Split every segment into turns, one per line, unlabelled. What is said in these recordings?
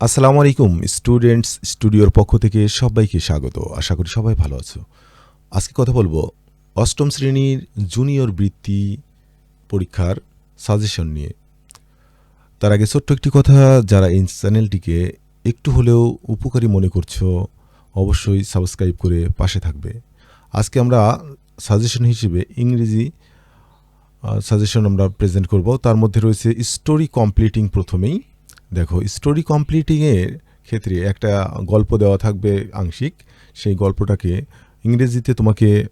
আসসালামু আলাইকুম, স্টুডেন্টস স্টুডিওর পক্ষ থেকে সবাইকে স্বাগত। আশা করি সবাই ভালো আছো। আজকে কথা বলব অষ্টম শ্রেণির জুনিয়র বৃত্তি পরীক্ষার সাজেশন নিয়ে। তার আগে ছোট্ট একটি কথা, যারা এই চ্যানেলটিকে একটু হলেও উপকারী মনে করছ, অবশ্যই সাবস্ক্রাইব করে পাশে থাকবে। আজকে আমরা সাজেশন হিসেবে ইংরেজি সাজেশন আমরা প্রেজেন্ট করব। তার মধ্যে রয়েছে স্টোরি কমপ্লিটিং প্রথমেই। দেখো স্টোরি কমপ্লিটিংয়ের ক্ষেত্রে একটা গল্প দেওয়া থাকবে আংশিক। সেই গল্পটাকে ইংরেজিতে তোমাকে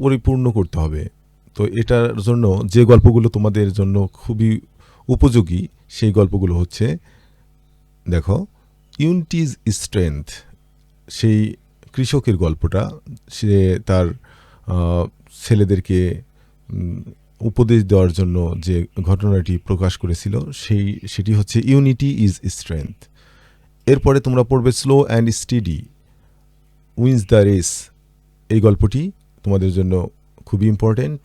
পরিপূর্ণ করতে হবে। তো এটার জন্য যে গল্পগুলো তোমাদের জন্য খুবই উপযোগী, সেই গল্পগুলো হচ্ছে, দেখো ইউনিটিজ স্ট্রেংথ সেই কৃষকের গল্পটা। সে তার ছেলেদেরকে উপদেশ দেওয়ার জন্য যে ঘটনাটি প্রকাশ করেছিল, সেই, সেটি হচ্ছে ইউনিটি ইজ স্ট্রেংথ এরপরে তোমরা পড়বে slow and steady wins the race এই গল্পটি তোমাদের জন্য খুবই ইম্পর্ট্যান্ট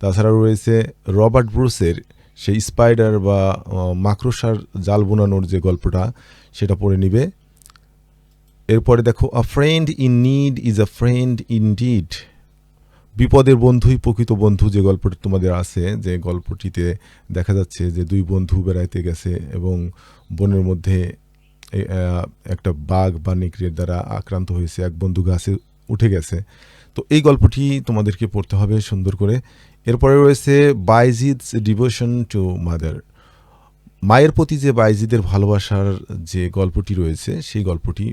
তাছাড়া রয়েছে, রবার্ট ব্রুসের সেই স্পাইডার বা মাকড়সার জাল বোনানোর যে গল্পটা, সেটা পড়ে নিবে। এরপরে দেখো a friend in need is a friend in deed বিপদের বন্ধুই প্রকৃত বন্ধু যে গল্পটি তোমাদের আছে, যে গল্পটিতে দেখা যাচ্ছে যে দুই বন্ধু বেড়াইতে গেছে এবং বনের মধ্যে একটা বাঘ বা নেকড়ের দ্বারা আক্রান্ত হয়েছে, এক বন্ধু গাছে উঠে গেছে। তো এই গল্পটি তোমাদেরকে পড়তে হবে সুন্দর করে। এরপরে রয়েছে বাইজিদস ডিভোশন টু মাদার। মায়ের প্রতি যে বাইজিদের ভালোবাসার যে গল্পটি রয়েছে, সেই গল্পটি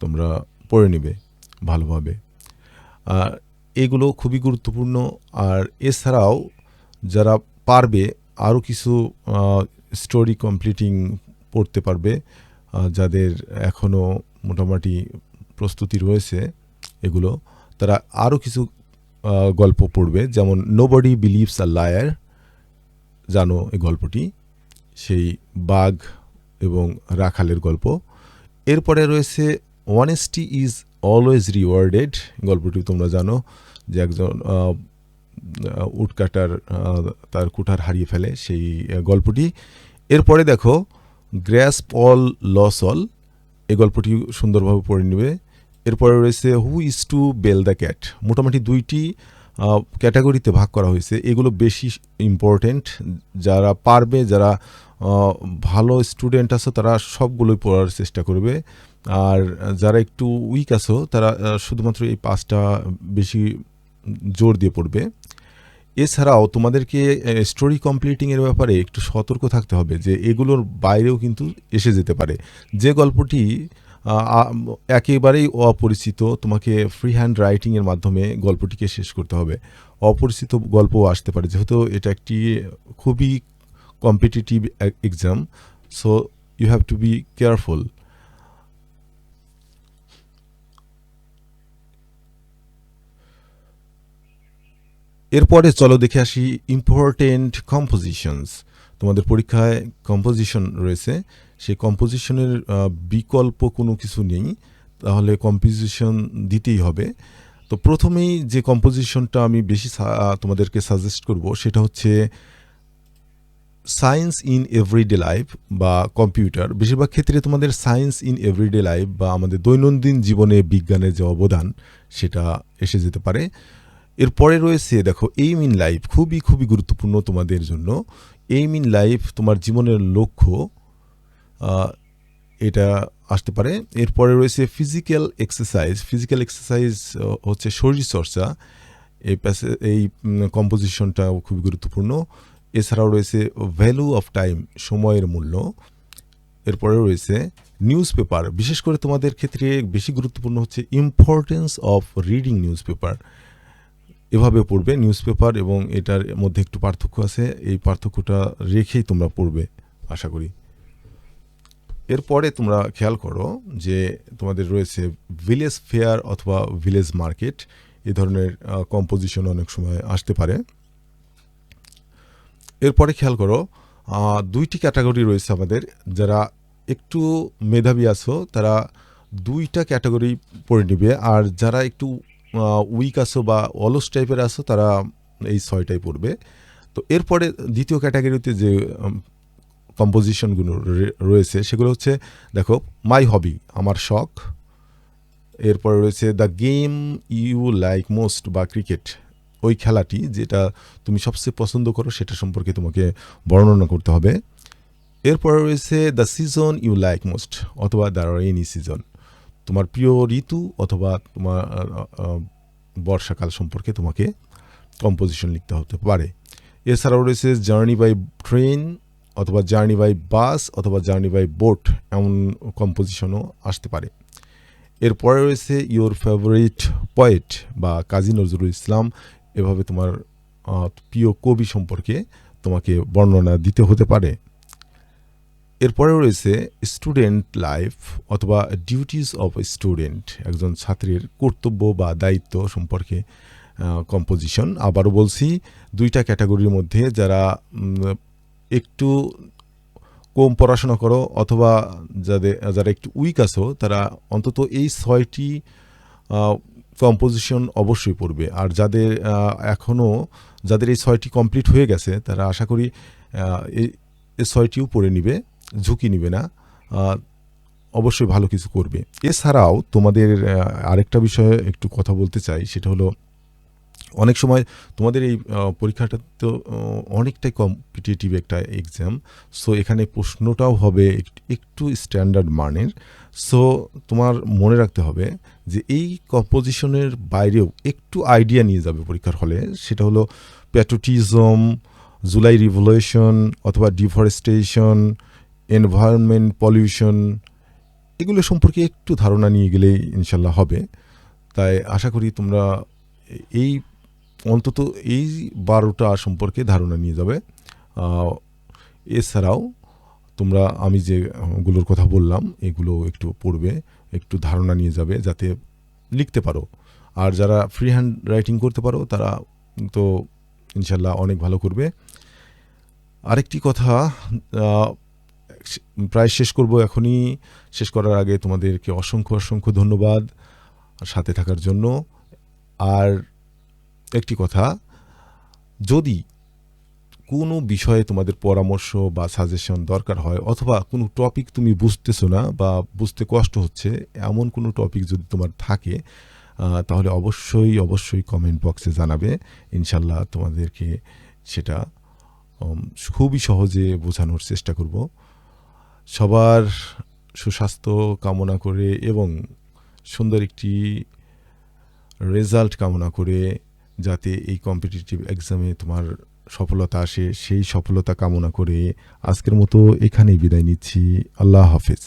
তোমরা পড়ে নেবে ভালোভাবে। এগুলো খুবই গুরুত্বপূর্ণ। আর এছাড়াও যারা পারবে আরও কিছু স্টোরি কমপ্লিটিং পড়তে পারবে যাদের এখনও মোটামুটি প্রস্তুতি রয়েছে এগুলো, তারা আরও কিছু গল্প পড়বে। যেমন নোবডি বিলিভস আ লায়ার জানো এই গল্পটি? সেই বাঘ এবং রাখালের গল্প। এরপরে রয়েছে অনেস্টি ইজ অলওয়েজ রিওয়ার্ডেড গল্পটি তোমরা জানো। যে একজন উটকাটার তার কুঠার হারিয়ে ফেলে সেই গল্পটি। এরপরে দেখো, গ্র্যাস পল লসল এই গল্পটি সুন্দরভাবে পড়ে নেবে। এরপরে রয়েছে, who is to bell the cat. মোটামুটি দুইটি ক্যাটাগরিতে ভাগ করা হয়েছে। এগুলো বেশি ইম্পর্টেন্ট। যারা পারবে, যারা ভালো স্টুডেন্ট আছো, তারা সবগুলোই পড়ার চেষ্টা করবে। আর যারা একটু উইক আছো, তারা শুধুমাত্র এই পাঁচটা বেশি জোর দিয়ে পড়বে। এছাড়াও তোমাদেরকে স্টোরি কমপ্লিটিংয়ের ব্যাপারে একটু সতর্ক থাকতে হবে যে এগুলোর বাইরেও কিন্তু এসে যেতে পারে। যে গল্পটি একেবারেই অপরিচিত, তোমাকে ফ্রি হ্যান্ড রাইটিংয়ের মাধ্যমে গল্পটিকে শেষ করতে হবে। অপরিচিত গল্পও আসতে পারে, যেহেতু এটা একটি খুবই competitive exam so you have to be careful এরপরে চলো দেখে আসি ইম্পর্টেন্ট কম্পোজিশনস তোমাদের পরীক্ষায় কম্পোজিশন রয়েছে। সেই কম্পোজিশনের বিকল্প কোনো কিছু নেই, তাহলে কম্পোজিশন দিতেই হবে। তো প্রথমেই যে কম্পোজিশনটা আমি বেশি তোমাদেরকে সাজেস্ট করব, সেটা হচ্ছে সায়েন্স ইন এভরিডে লাইফ বা কম্পিউটার বেশিরভাগ ক্ষেত্রে তোমাদের সায়েন্স ইন এভরিডে লাইফ বা আমাদের দৈনন্দিন জীবনে বিজ্ঞানের যে অবদান, সেটা এসে যেতে পারে। এরপরে রয়েছে, দেখো এইম ইন লাইফ খুবই খুবই গুরুত্বপূর্ণ তোমাদের জন্য। এইম ইন লাইফ তোমার জীবনের লক্ষ্য এটা আসতে পারে। এরপরে রয়েছে ফিজিক্যাল এক্সারসাইজ ফিজিক্যাল এক্সারসাইজ হচ্ছে শরীরচর্চা এই প্যাসে এই কম্পোজিশনটা খুবই গুরুত্বপূর্ণ। এছাড়াও রয়েছে ভ্যালু অফ টাইম সময়ের মূল্য। এরপরে রয়েছে নিউজ পেপার বিশেষ করে তোমাদের ক্ষেত্রে বেশি গুরুত্বপূর্ণ হচ্ছে importance of reading newspaper এভাবে পড়বে নিউজ পেপার এবং এটার মধ্যে একটু পার্থক্য আছে। এই পার্থক্যটা রেখেই তোমরা পড়বে, আশা করি। এরপরে তোমরা খেয়াল করো যে তোমাদের রয়েছে ভিলেজ ফেয়ার অথবা ভিলেজ মার্কেট এ ধরনের কম্পোজিশন অনেক সময় আসতে পারে। এরপরে খেয়াল করো দুইটি ক্যাটাগরি রয়েছে আমাদের। যারা একটু মেধাবী আছো, তারা দুইটা ক্যাটাগরি পড়ে নেবে। আর যারা একটু উইক আসো বা অলস টাইপের আসো, তারা এই ছয়টাই পড়বে। তো এরপরে দ্বিতীয় ক্যাটাগরিতে যে কম্পোজিশনগুলো রয়েছে, সেগুলো হচ্ছে, দেখো মাই হবি আমার শখ। এরপরে রয়েছে the game you like most বা ক্রিকেট ওই খেলাটি যেটা তুমি সবচেয়ে পছন্দ করো, সেটা সম্পর্কে তোমাকে বর্ণনা করতে হবে। এরপরে রয়েছে the season you like most অথবা দ্য রেইনি সিজন তোমার প্রিয় ঋতু অথবা তোমার বর্ষাকাল সম্পর্কে তোমাকে কম্পোজিশন লিখতে হতে পারে। এছাড়াও রয়েছে জার্নি বাই ট্রেন অথবা জার্নি বাই বাস অথবা জার্নি বাই বোট এমন কম্পোজিশনও আসতে পারে। এরপরে রয়েছে ইওর ফেভারিট পয়েট বা কাজী নজরুল ইসলাম, এভাবে তোমার প্রিয় কবি সম্পর্কে তোমাকে বর্ণনা দিতে হতে পারে। এরপরে রয়েছে স্টুডেন্ট লাইফ অথবা ডিউটিস অফ স্টুডেন্ট একজন ছাত্রের কর্তব্য বা দায়িত্ব সম্পর্কে কম্পোজিশন আবারও বলছি, দুইটা ক্যাটাগরির মধ্যে যারা একটু কম পড়াশোনা করো অথবা যাদের, যারা একটু উইক আছো, তারা অন্তত এই ছয়টি কম্পোজিশন অবশ্যই পড়বে। আর যাদের এখনও যাদের এই ছয়টি কমপ্লিট হয়ে গেছে, তারা আশা করি এই ছয়টিও পড়ে নিবে। ঝুঁকি নিবে না অবশ্যই ভালো কিছু করবে। এছাড়াও তোমাদের আরেকটা বিষয়ে একটু কথা বলতে চাই, সেটা হলো অনেক সময় তোমাদের এই পরীক্ষাটা তো অনেকটাই কম্পিটিটিভ একটা এক্সাম সো এখানে প্রশ্নটাও হবে একটু স্ট্যান্ডার্ড মানের। সো তোমার মনে রাখতে হবে যে এই কম্পোজিশনের বাইরেও একটু আইডিয়া নিয়ে যাবে পরীক্ষার হলে, সেটা হলো প্যাট্রোটিজম জুলাই রিভলিউশন অথবা ডিফরেস্টেশন এনভায়রনমেন্ট পলিউশন এগুলো সম্পর্কে একটু ধারণা নিয়ে গেলেই ইনশাল্লাহ হবে। তাই আশা করি তোমরা এই অন্তত এই বারোটা সম্পর্কে ধারণা নিয়ে যাবে। এছাড়াও তোমরা আমি যেগুলোর কথা বললাম, এগুলো একটু পড়বে, একটু ধারণা নিয়ে যাবে যাতে লিখতে পারো। আর যারা ফ্রি হ্যান্ড রাইটিং করতে পারো, তারা তো ইনশাল্লাহ অনেক ভালো করবে। আরেকটি কথা প্রায় শেষ করব এখনই। শেষ করার আগে তোমাদেরকে অসংখ্য অসংখ্য ধন্যবাদ সাথে থাকার জন্য। আর একটি কথা, যদি কোনো বিষয়ে তোমাদের পরামর্শ বা সাজেশন দরকার হয় অথবা কোনো টপিক তুমি বুঝতেছো না বা বুঝতে কষ্ট হচ্ছে, এমন কোনো টপিক যদি তোমার থাকে তাহলে অবশ্যই অবশ্যই কমেন্ট বক্সে জানাবে। ইনশাল্লাহ তোমাদেরকে সেটা খুবই সহজে বোঝানোর চেষ্টা করব। সবার সুস্বাস্থ্য কামনা করে এবং সুন্দর একটি রেজাল্ট কামনা করে যাতে এই কম্পিটিটিভ এক্সামে তোমার সফলতা আসে, সেই সফলতা কামনা করে আজকের মতো এখানেই বিদায় নিচ্ছি। আল্লাহ হাফেজ।